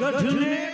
ગઢને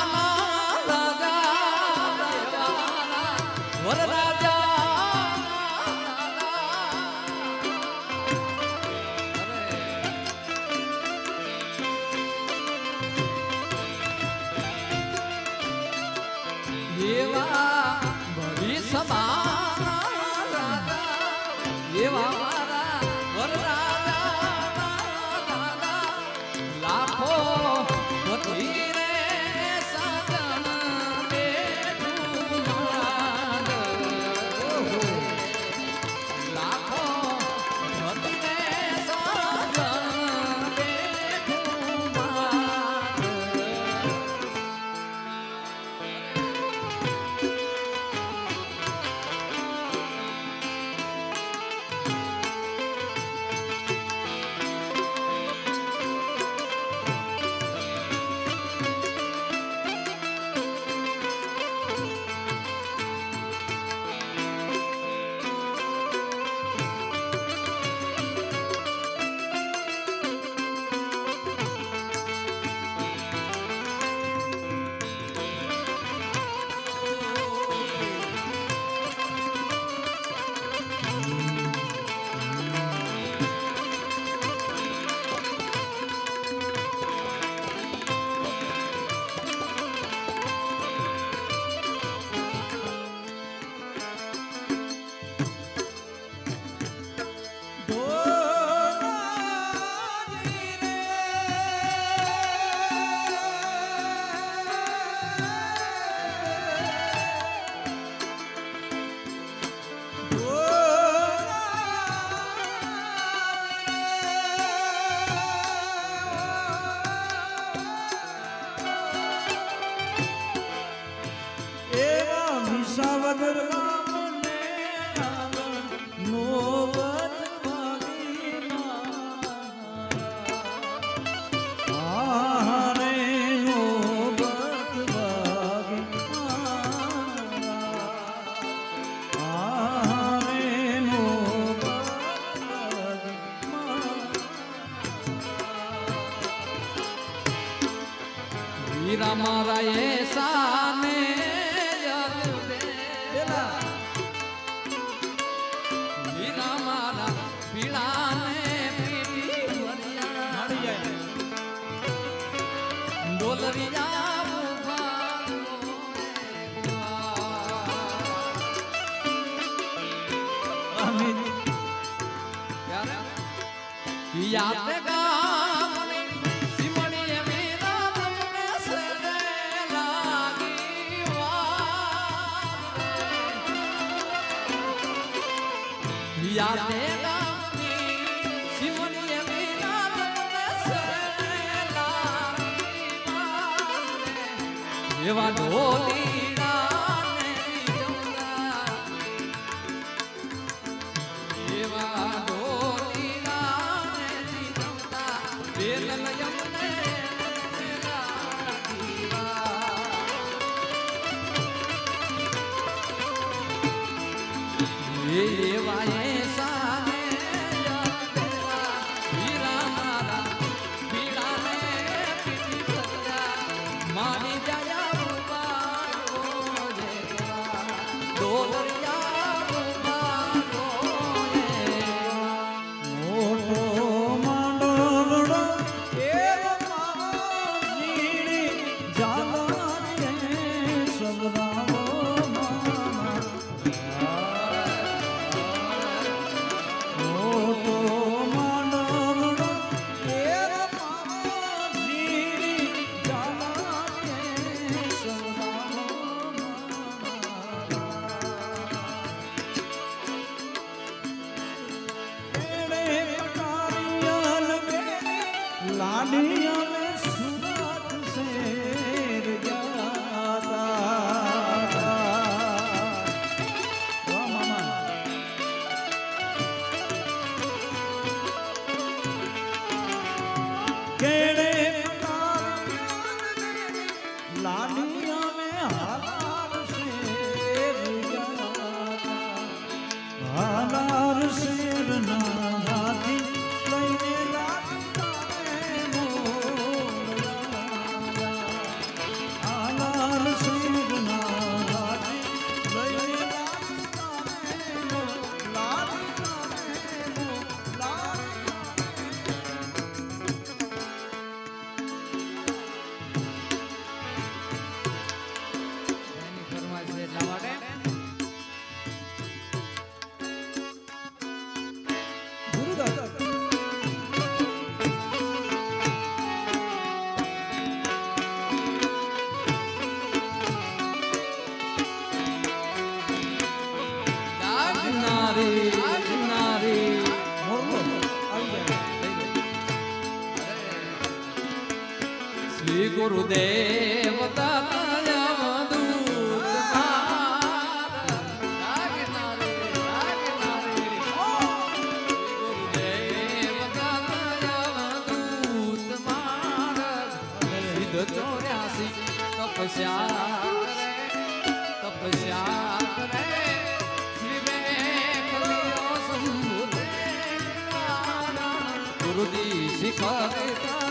હીરા મારા એ સાને હીરા મારા પીળાને ડોલરિયા याद એવા ઢોલી Hare Rama আনিয়া ગુરુદેવ ચોર્યાસી તપસ્યા તપસ્યા ગુરુજી શિખર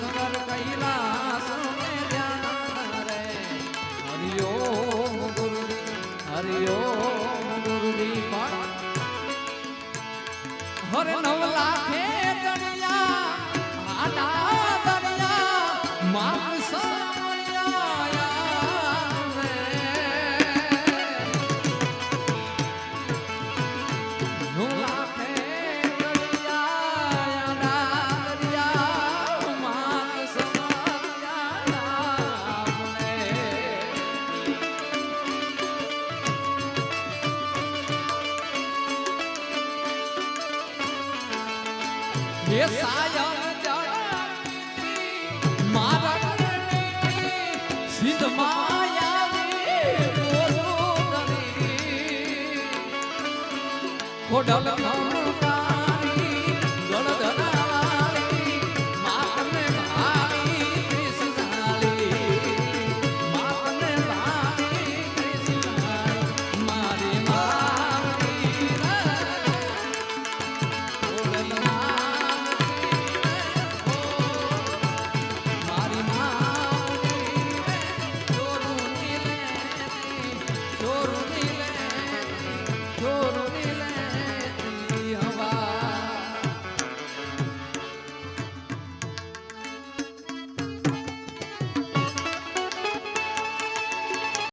આવ્યો ગુરુજી પણ. હે સાયમ મારા સિદ્ધ